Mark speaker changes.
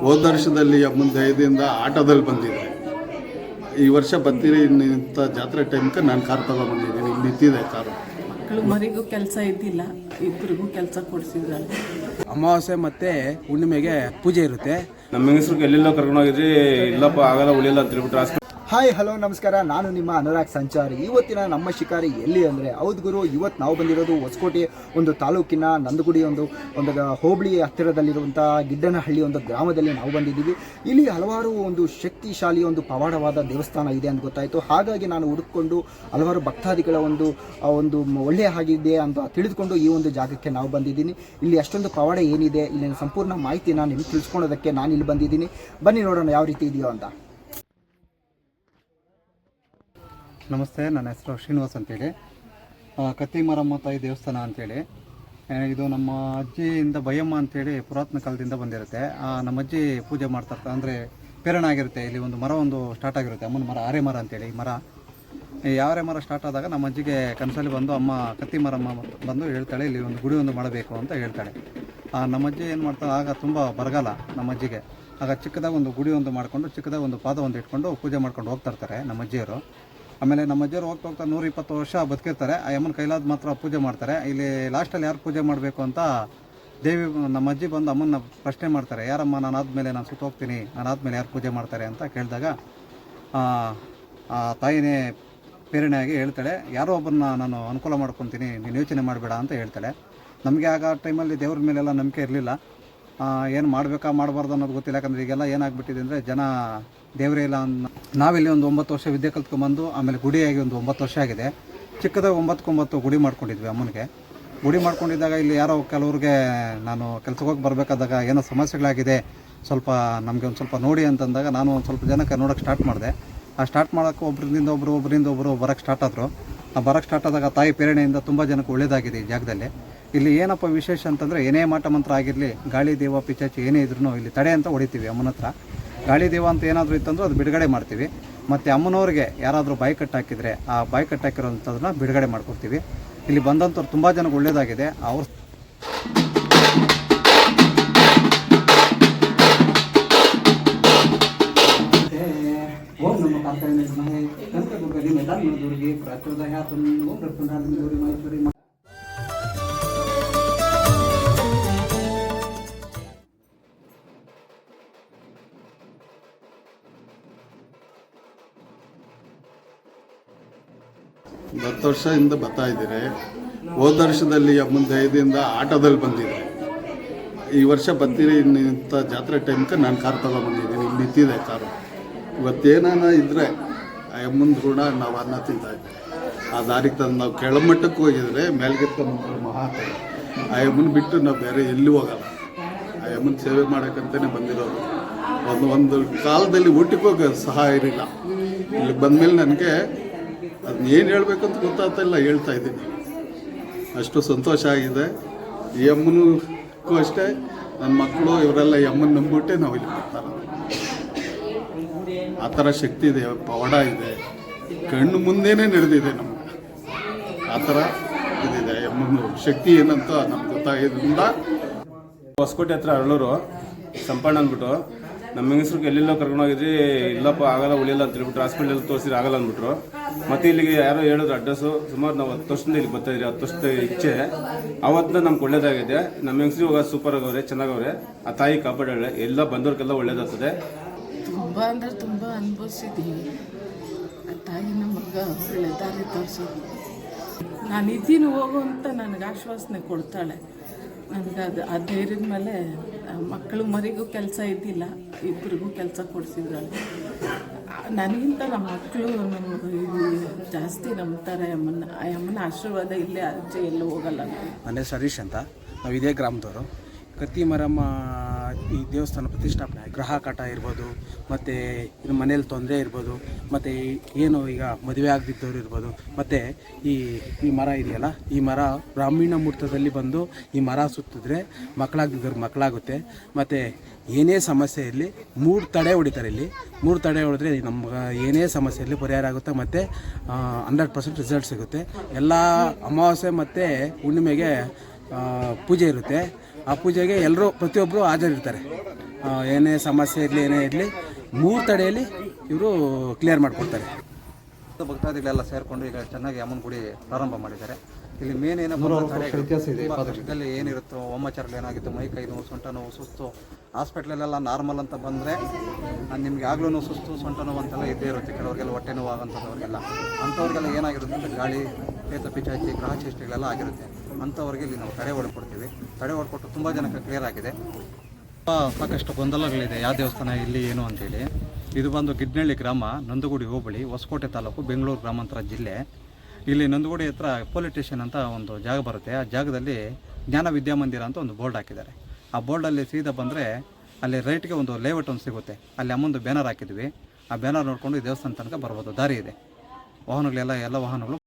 Speaker 1: ಹೋದ ವರ್ಷದಲ್ಲಿ ಅಮ್ಮನ ದಯದಿಂದ ಆಟೋದಲ್ಲಿ ಬಂದಿದ್ದೆ. ಈ ವರ್ಷ ಬರ್ತೀರಿ ಇಂಥ ಜಾತ್ರೆ ಟೈಮ್ಗೆ ನಾನು ಕಾರ್ ತಗೊಂಡ್ಬಂದಿದ್ದೀನಿ ಇಲ್ಲಿ ನಿಂತಿದೆ ಕಾರು
Speaker 2: ಮಕ್ಕಳು ಮರಿಗೂ ಕೆಲಸ ಇದ್ದಿಲ್ಲ ಇಬ್ಬರಿಗೂ ಕೆಲಸ ಕೊಡಿಸಿದ್ರೆ
Speaker 3: ಅಮಾವಾಸ್ಯೆ ಮತ್ತೆ ಹುಣ್ಣಿಮೆಗೆ ಪೂಜೆ ಇರುತ್ತೆ.
Speaker 4: ನಮ್ಮ ಹೆಂಗಸರು ಎಲ್ಲೆಲ್ಲೋ ಕರ್ಕೊಂಡೋಗಿದ್ರಿ ಇಲ್ಲಪ್ಪ ಆಗಲ್ಲ ಉಳಿಯಲ್ಲ ಅಂತ
Speaker 5: ಹಾಯ್ ಹಲೋ ನಮಸ್ಕಾರ. ನಾನು ನಿಮ್ಮ ಅನುರಾಗ್ ಸಂಚಾರಿ. ಇವತ್ತಿನ ನಮ್ಮ ಶಿಕಾರಿ ಎಲ್ಲಿ ಅಂದರೆ, ಹೌದು ಗುರು ಇವತ್ತು ನಾವು ಬಂದಿರೋದು ಹೊಸಕೋಟೆ, ಒಂದು ತಾಲೂಕಿನ ನಂದಗುಡಿ ಒಂದು ಒಂದು ಹೋಬಳಿ ಹತ್ತಿರದಲ್ಲಿರುವಂಥ ಗಿಡ್ಡನಹಳ್ಳಿ ಒಂದು ಗ್ರಾಮದಲ್ಲಿ ನಾವು ಬಂದಿದ್ದೀವಿ. ಇಲ್ಲಿ ಹಲವಾರು ಒಂದು ಶಕ್ತಿಶಾಲಿ ಒಂದು ಪವಾಡವಾದ ದೇವಸ್ಥಾನ ಇದೆ ಅಂತ ಗೊತ್ತಾಯಿತು. ಹಾಗಾಗಿ ನಾನು ಹುಡುಕೊಂಡು ಹಲವಾರು ಭಕ್ತಾದಿಗಳ ಒಂದು ಒಂದು ಒಳ್ಳೆಯ ಆಗಿದೆ ಅಂತ ತಿಳಿದುಕೊಂಡು ಈ ಒಂದು ಜಾಗಕ್ಕೆ ನಾವು ಬಂದಿದ್ದೀನಿ. ಇಲ್ಲಿ ಅಷ್ಟೊಂದು ಪವಾಡ ಏನಿದೆ, ಇಲ್ಲಿನ ಸಂಪೂರ್ಣ ಮಾಹಿತಿನ ನಿಮಗೆ ತಿಳಿಸ್ಕೊಳೋದಕ್ಕೆ ನಾನು ಇಲ್ಲಿ ಬಂದಿದ್ದೀನಿ. ಬನ್ನಿ ನೋಡೋಣ ಯಾವ ರೀತಿ ಇದೆಯೋ ಅಂತ.
Speaker 6: ನಮಸ್ತೆ, ನನ್ನ ಹೆಸರು ಶ್ರೀನಿವಾಸ್ ಅಂತೇಳಿ. ಕತ್ತಿ ಮಾರಮ್ಮ ತಾಯಿ ದೇವಸ್ಥಾನ ಅಂತೇಳಿ. ಇದು ನಮ್ಮ ಅಜ್ಜಿಯಿಂದ ಭಯಮ್ಮ ಅಂತೇಳಿ ಪುರಾತನ ಕಾಲದಿಂದ ಬಂದಿರುತ್ತೆ. ನಮ್ಮ ಅಜ್ಜಿ ಪೂಜೆ ಮಾಡ್ತಾ ಅಂದರೆ ಪ್ರೇರಣೆ ಆಗಿರುತ್ತೆ. ಇಲ್ಲಿ ಒಂದು ಮರ ಒಂದು ಸ್ಟಾರ್ಟ್ ಆಗಿರುತ್ತೆ, ಅಮ್ಮನ ಮರ, ಆರೆ ಮರ ಅಂತೇಳಿ, ಈ ಮರ. ಈ ಯಾವರೆ ಮರ ಸ್ಟಾರ್ಟ್ ಆದಾಗ ನಮ್ಮ ಅಜ್ಜಿಗೆ ಕನಸಲ್ಲಿ ಬಂದು ಅಮ್ಮ ಕತ್ತಿ ಮರಮ್ಮ ಬಂದು ಹೇಳ್ತಾಳೆ, ಇಲ್ಲಿ ಒಂದು ಗುಡಿ ಒಂದು ಮಾಡಬೇಕು ಅಂತ ಹೇಳ್ತಾಳೆ. ನಮ್ಮ ಅಜ್ಜಿ ಏನು ಮಾಡ್ತಾಳೆ ಆಗ ತುಂಬ ಬರಗಾಲ ನಮ್ಮ ಅಜ್ಜಿಗೆ. ಆಗ ಚಿಕ್ಕದಾಗ ಒಂದು ಗುಡಿ ಒಂದು ಮಾಡಿಕೊಂಡು, ಚಿಕ್ಕದಾಗ ಒಂದು ಪಾದ ಒಂದು ಇಟ್ಕೊಂಡು ಪೂಜೆ ಮಾಡ್ಕೊಂಡು ಹೋಗ್ತಾ ಇರ್ತಾರೆ ನಮ್ಮ ಅಜ್ಜಿಯವರು. ಆಮೇಲೆ ನಮ್ಮ ಅಜ್ಜರು ಹೋಗ್ತಾ ಹೋಗ್ತಾ ನೂರ ಇಪ್ಪತ್ತು ವರ್ಷ ಬದುಕಿರ್ತಾರೆ. ಆ ಅಮ್ಮನ ಕೈಲಾದ ಮಾತ್ರ ಪೂಜೆ ಮಾಡ್ತಾರೆ. ಇಲ್ಲಿ ಲಾಸ್ಟಲ್ಲಿ ಯಾರು ಪೂಜೆ ಮಾಡಬೇಕು ಅಂತ ದೇವಿ, ನಮ್ಮ ಅಜ್ಜಿ ಬಂದು ಅಮ್ಮನ ಪ್ರಶ್ನೆ ಮಾಡ್ತಾರೆ. ಯಾರಮ್ಮ, ನಾನು ಆದಮೇಲೆ ನಾನು ಸುತ್ತ ಹೋಗ್ತೀನಿ. ನಾನು ಆದಮೇಲೆ ಯಾರು ಪೂಜೆ ಮಾಡ್ತಾರೆ ಅಂತ ಕೇಳಿದಾಗ, ಆ ತಾಯಿನೇ ಪ್ರೇರಣೆಯಾಗಿ ಹೇಳ್ತಾಳೆ, ಯಾರೋ ಒಬ್ಬರನ್ನ ನಾನು ಅನುಕೂಲ ಮಾಡ್ಕೊತೀನಿ. ನೀನು ಯೋಚನೆ ಮಾಡಬೇಡ ಅಂತ ಹೇಳ್ತಾಳೆ. ನಮಗೆ ಆಗ ಟೈಮಲ್ಲಿ ದೇವ್ರ ಮೇಲೆಲ್ಲ ನಂಬಿಕೆ ಇರಲಿಲ್ಲ. ಏನು ಮಾಡಬೇಕಾ ಮಾಡಬಾರ್ದು ಅನ್ನೋದು ಗೊತ್ತಿಲ್ಲ, ಯಾಕಂದರೆ ಈಗೆಲ್ಲ ಏನಾಗ್ಬಿಟ್ಟಿದೆ ಅಂದರೆ ಜನ ದೇವರೇ ಇಲ್ಲ ಅನ್ನ ನಾವಿಲ್ಲಿ ಒಂದು ಒಂಬತ್ತು ವರ್ಷ ವಿದ್ಯೆ ಕಲ್ತ್ಕೊಂಬಂದು, ಆಮೇಲೆ ಗುಡಿಯಾಗಿ ಒಂದು ಒಂಬತ್ತು ವರ್ಷ ಆಗಿದೆ. ಚಿಕ್ಕದಾಗ ಒಂಬತ್ತೊಂಬತ್ತು ಗುಡಿ ಮಾಡ್ಕೊಂಡಿದ್ವಿ ಅಮ್ಮನಿಗೆ. ಗುಡಿ ಮಾಡ್ಕೊಂಡಿದ್ದಾಗ ಇಲ್ಲಿ ಯಾರೋ ಕೆಲವ್ರಿಗೆ ನಾನು ಕೆಲಸಕ್ಕೆ ಬರಬೇಕಾದಾಗ ಏನೋ ಸಮಸ್ಯೆಗಳಾಗಿದೆ, ಸ್ವಲ್ಪ ನಮಗೆ ಒಂದು ಸ್ವಲ್ಪ ನೋಡಿ ಅಂತಂದಾಗ ನಾನು ಒಂದು ಸ್ವಲ್ಪ ಜನಕ್ಕೆ ನೋಡೋಕ್ಕೆ ಸ್ಟಾರ್ಟ್ ಮಾಡಿದೆ. ಆ ಸ್ಟಾರ್ಟ್ ಮಾಡೋಕ್ಕೆ ಒಬ್ಬರಿಂದ ಒಬ್ಬರು ಒಬ್ಬರಿಂದ ಒಬ್ಬರು ಬರೋಕ್ಕೆ ಸ್ಟಾರ್ಟ್ ಆದರು. ಬರೋಕ್ಕೆ ಸ್ಟಾರ್ಟ್ ಆದಾಗ ತಾಯಿ ಪ್ರೇರಣೆಯಿಂದ ತುಂಬ ಜನಕ್ಕೆ ಒಳ್ಳೇದಾಗಿದೆ ಈ ಜಾಗದಲ್ಲಿ. ಇಲ್ಲಿ ಏನಪ್ಪ ವಿಶೇಷ ಅಂತಂದರೆ ಏನೇ ಮಾಟ ಮಂತ್ರ ಆಗಿರಲಿ, ಗಾಳಿ, ದೇವ, ಪಿಚಾಚಿ ಏನೇ ಇದ್ರೂ ಇಲ್ಲಿ ತಡೆ ಅಂತ ಹೊಡಿತೀವಿ ಅಮ್ಮನ ಹತ್ರ. ಗಾಳಿ, ದೇವ ಅಂತ ಏನಾದರೂ ಇತ್ತಂದ್ರೂ ಅದು ಬಿಡುಗಡೆ ಮಾಡ್ತೀವಿ. ಮತ್ತು ಅಮ್ಮನವ್ರಿಗೆ ಯಾರಾದರೂ ಬಾಯಿ ಕಟ್ಟಾಕಿದರೆ ಆ ಬಾಯಿ ಕಟ್ಟಾಕಿರೋಂಥದನ್ನ ಬಿಡುಗಡೆ ಮಾಡ್ಕೊಡ್ತೀವಿ. ಇಲ್ಲಿ ಬಂದಂಥವ್ರು ತುಂಬ ಜನಕ್ಕೆ ಒಳ್ಳೇದಾಗಿದೆ. ಅವ್ರು
Speaker 3: ಕಾಂತಾಯ ವರ್ಷ ಹಿಂದೆ
Speaker 1: ಹತ್ತು ವರ್ಷದಿಂದ ಬರ್ತಾ ಇದ್ದೀರಿ. ಹೋದ ವರ್ಷದಲ್ಲಿ ಮುಂದೆ ದಯದಿಂದ ಆಟೋದಲ್ಲಿ ಬಂದಿದೆ ಈ ವರ್ಷ ಬರ್ತೀರಿ ಇಂಥ ಜಾತ್ರೆ ಟೈಮ್ಗೆ ನಾನು ಕಾರ್ ತಗೊಂಡ್ಬಂದಿದ್ದೀನಿ ಇಲ್ಲಿ ನಿಂತಿದೆ ಕಾರು. ಇವತ್ತೇನಾನ ಇದ್ದರೆ ಆ ಕೂಡ ನಾವು ಅನ್ನ ತಿಂತಾ ಆ ದಾರಿಗೆ ತಂದು ನಾವು ಕೆಳಮಟ್ಟಕ್ಕೆ ಹೋಗಿದ್ರೆ ಮೇಲ್ಗೆತ್ತ ಮಹಾತೆ ಆ ಅಮ್ಮನ ಬಿಟ್ಟು ನಾವು ಬೇರೆ ಎಲ್ಲಿ ಹೋಗಲ್ಲ. ಆ ಯಮ್ಮನ ಸೇವೆ ಮಾಡೋಕ್ಕಂತಲೇ ಬಂದಿರೋದು ಒಂದು ಒಂದು ಕಾಲದಲ್ಲಿ ಊಟಕ್ಕೆ ಹೋಗೋ ಸಹಾಯ ಇರಲಿಲ್ಲ. ಇಲ್ಲಿ ಬಂದಮೇಲೆ ನನಗೆ ಅದನ್ನ ಏನು ಹೇಳಬೇಕು ಅಂತ ಗೊತ್ತಾತ ಇಲ್ಲ, ಹೇಳ್ತಾ ಇದ್ದೀನಿ. ಅಷ್ಟು ಸಂತೋಷ ಆಗಿದೆ. ಈ ಅಮ್ಮನಕ್ಕೂ ಅಷ್ಟೇ. ನನ್ನ ಮಕ್ಕಳು ಇವರೆಲ್ಲ ಈ ಅಮ್ಮನ ನಂಬಿಬಿಟ್ಟೆ ನಾವು ಇಲ್ಲಿ ಬರ್ತಾರೆ ಆ ಥರ ಶಕ್ತಿ ಇದೆ, ಪವಾಡ ಇದೆ. ಕಣ್ಣು ಮುಂದೆನೇ ನಡೆದಿದೆ ನಮಗೆ. ಆ ಥರ ಇದಿದೆ ಶಕ್ತಿ ಏನಂತ ನಮ್ಗೆ ಗೊತ್ತಾಗಿದ್ದರಿಂದ
Speaker 4: ಹೊಸಕೋಟೆ ಹತ್ರ ಅರಳೂರು, ಸಂಪಣ್ಣ ಅಂದ್ಬಿಟ್ಟು. ನಮ್ಮ ಹೆಂಗಸ್ರಿಗೆ ಎಲ್ಲೆಲ್ಲೋ ಕರ್ಕೊಂಡೋಗಿದ್ರಿ ಇಲ್ಲಪ್ಪ, ಆಗಲ್ಲ, ಉಳಿಯಲ್ಲ ಅಂತ ಹೇಳ್ಬಿಟ್ಟು ಹಾಸ್ಪಿಟಲ್ ತೋರಿಸಿದ್ರೆ ಆಗಲ್ಲ ಅಂದ್ಬಿಟ್ರು. ಮತ್ತೆ ಇಲ್ಲಿಗೆ ಯಾರೋ ಹೇಳಿದ್ರು ಅಡ್ರೆಸ್ಸು. ಸುಮಾರು ನಾವು ಹತ್ತು ವರ್ಷದಿಂದ ಇಲ್ಲಿ ಬರ್ತಾ ಇದ್ರಿ ಹತ್ತು ವರ್ಷದ ಇಚ್ಛೆ ಅವತ್ತಿನ ನಮ್ಗೆ ಒಳ್ಳೇದಾಗಿದೆ. ನಮ್ಮ ಹೆಂಗಸ್ರಿಗೆ ಹೋಗೋದು ಸೂಪರ್ ಆಗವ್ರೆ, ಚೆನ್ನಾಗವ್ರೆ. ಆ ತಾಯಿ ಕಾಪಾಡಾಳೆ. ಎಲ್ಲ ಬಂದವ್ರಿಗೆಲ್ಲ ಒಳ್ಳೇದಾಗ್ತದೆ.
Speaker 2: ತುಂಬ ಅಂದರೆ ತುಂಬ ಅನುಭವಿಸಿದ್ದೀವಿ ಆ ತಾಯಿನ ಮಗ ಒಳ್ಳೆ ದಾರಿ ತೋರಿಸೋದು ನಾನು ಇದ್ದೀನಿ ಹೋಗು ಅಂತ ನನಗೆ ಆಶ್ವಾಸನೆ ಕೊಡ್ತಾಳೆ. ನನಗೆ ಅದು ಆ ಧೈರ್ಯದ ಮೇಲೆ ಮಕ್ಕಳು ಮರಿಗೂ ಕೆಲಸ ಇದ್ದಿಲ್ಲ ಇಬ್ಬರಿಗೂ ಕೆಲಸ ಕೊಡಿಸಿದ್ರಲ್ಲ. ನನಗಿಂತ ನಮ್ಮ ಮಕ್ಕಳು ನಮ್ಮ ಜಾಸ್ತಿ ನಂಬ್ತಾರೆ ಅಮ್ಮನ ಆ ಅಮ್ಮನ ಆಶೀರ್ವಾದ ಇಲ್ಲೇ ಅಜ್ಜಿ ಎಲ್ಲೂ ಹೋಗಲ್ಲ.
Speaker 3: ನಾನು ಹರೀಶ್ ಅಂತ. ನಾವು ಇದೇ ಗ್ರಾಮದವರು. ಕತ್ತಿ ಮರಮ್ಮ ಈ ದೇವಸ್ಥಾನ ಪ್ರತಿಷ್ಠಾಪನೆ ಗ್ರಹ ಕಟ ಇರ್ಬೋದು, ಮತ್ತು ಇನ್ನು ಮನೇಲಿ ತೊಂದರೆ ಇರ್ಬೋದು, ಮತ್ತು ಏನು ಈಗ ಮದುವೆ ಆಗದಿದ್ದವ್ರು ಇರ್ಬೋದು, ಮತ್ತು ಈ ಈ ಮರ ಇದೆಯಲ್ಲ, ಈ ಮರ ಬ್ರಾಹ್ಮಣ ಮುಹೂರ್ತದಲ್ಲಿ ಬಂದು ಈ ಮರ ಸುತ್ತಿದ್ರೆ ಮಕ್ಕಳಾಗಿದ್ದವ್ರಿಗೆ ಮಕ್ಕಳಾಗುತ್ತೆ. ಮತ್ತು ಏನೇ ಸಮಸ್ಯೆ ಇರಲಿ, ಮೂರು ತಡೆ ಹೊಡಿತಾರೆ ಇಲ್ಲಿ. ಮೂರು ತಡೆ ಹೊಡೆದ್ರೆ ನಮ್ಗೆ ಏನೇ ಸಮಸ್ಯೆ ಇರಲಿ ಪರಿಹಾರ ಆಗುತ್ತೆ, ಮತ್ತು ಹಂಡ್ರೆಡ್ ಪರ್ಸೆಂಟ್ ರಿಸಲ್ಟ್ ಸಿಗುತ್ತೆ. ಎಲ್ಲ ಅಮಾವಾಸ್ಯೆ ಮತ್ತು ಹುಣ್ಣಿಮೆಗೆ ಪೂಜೆ ಇರುತ್ತೆ. ಆ ಪೂಜೆಗೆ ಎಲ್ಲರೂ ಪ್ರತಿಯೊಬ್ಬರು ಹಾಜರಿರ್ತಾರೆ. ಏನೇ ಸಮಸ್ಯೆ ಇರಲಿ, ಏನೇ ಇರಲಿ, ಮೂರು ತಡೆಯಲ್ಲಿ ಇವರು ಕ್ಲಿಯರ್ ಮಾಡಿಕೊಡ್ತಾರೆ.
Speaker 6: ಭಕ್ತಾದಿಗಳೆಲ್ಲ ಸೇರಿಕೊಂಡು ಈಗ ಚೆನ್ನಾಗಿ ಅಮ್ಮನ ಗುಡಿ ಪ್ರಾರಂಭ ಮಾಡಿದ್ದಾರೆ. ಇಲ್ಲಿ ಮೇನ್ ಏನಪ್ಪ ವ್ಯತ್ಯಾಸ ಇದೆ ಏನಿರುತ್ತೋ ಹೋಮಾಚಾರಗಳು ಏನಾಗಿತ್ತು ಮೈ ಕೈ ನೋವು ಸೊಂಟ ನೋವು ಸುಸ್ತು ಹಾಸ್ಪಿಟ್ಲಲ್ಲೆಲ್ಲ ನಾರ್ಮಲ್ ಅಂತ ಬಂದರೆ ನಿಮ್ಗೆ ಆಗ್ಲೂ ಸುಸ್ತು ಸೊಂಟ ನೋವು ಅಂತೆಲ್ಲ ಇದ್ದೇ ಇರುತ್ತೆ. ಕೆಲವರಿಗೆಲ್ಲ ಹೊಟ್ಟೆ ನೋವು ಆಗೋಂಥವ್ರಿಗೆಲ್ಲ ಅಂಥವ್ರಿಗೆಲ್ಲ ಏನಾಗಿರುತ್ತೆ ಅಂದರೆ ಗಾಳಿ ಪೇತ ಪಿಚಾಚಿ ಗ್ರಹ ಚೇಷ್ಟೆಗಳೆಲ್ಲ ಆಗಿರುತ್ತೆ. ಅಂಥವ್ರಿಗೆ ಇಲ್ಲಿ ನಾವು ತಡೆ ಹೊಡ್ಕೊಡ್ತೀವಿ. ತಡೆ ಹೊಡ್ಕೊಟ್ಟು ತುಂಬ ಜನಕ್ಕೆ ಕ್ಲಿಯರ್ ಆಗಿದೆ. ಸಾಕಷ್ಟು ಗೊಂದಲಗಳಿದೆ. ಯಾವ ದೇವಸ್ಥಾನ ಇಲ್ಲಿ ಏನು ಅಂತೇಳಿ. ಇದು ಬಂದು ಗಿಡ್ನಳ್ಳಿ ಗ್ರಾಮ ನಂದಗುಡಿ ಹೋಬಳಿ ಹೊಸಕೋಟೆ ತಾಲೂಕು ಬೆಂಗಳೂರು ಗ್ರಾಮಾಂತರ ಜಿಲ್ಲೆ. ಇಲ್ಲಿ ನಂದಗುಡಿ ಹತ್ರ ಪೊಲೀಸ್ ಅಂತ ಒಂದು ಜಾಗ ಬರುತ್ತೆ. ಆ ಜಾಗದಲ್ಲಿ ಜ್ಞಾನ ವಿದ್ಯಾಮಂದಿರ ಅಂತ ಒಂದು ಬೋರ್ಡ್ ಹಾಕಿದ್ದಾರೆ. ಆ ಬೋರ್ಡಲ್ಲಿ ಸೀದಾ ಬಂದರೆ ಅಲ್ಲಿ ರೈಟ್ಗೆ ಒಂದು ಲೇಔಟ್ ಒಂದು ಸಿಗುತ್ತೆ. ಅಲ್ಲಿ ಅಮ್ಮೊಂದು ಬ್ಯಾನರ್ ಹಾಕಿದ್ವಿ. ಆ ಬ್ಯಾನರ್ ನೋಡಿಕೊಂಡು ದೇವಸ್ಥಾನ ತನಕ ಬರ್ಬೋದು. ದಾರಿ ಇದೆ. ವಾಹನಗಳೆಲ್ಲ, ಎಲ್ಲ ವಾಹನಗಳು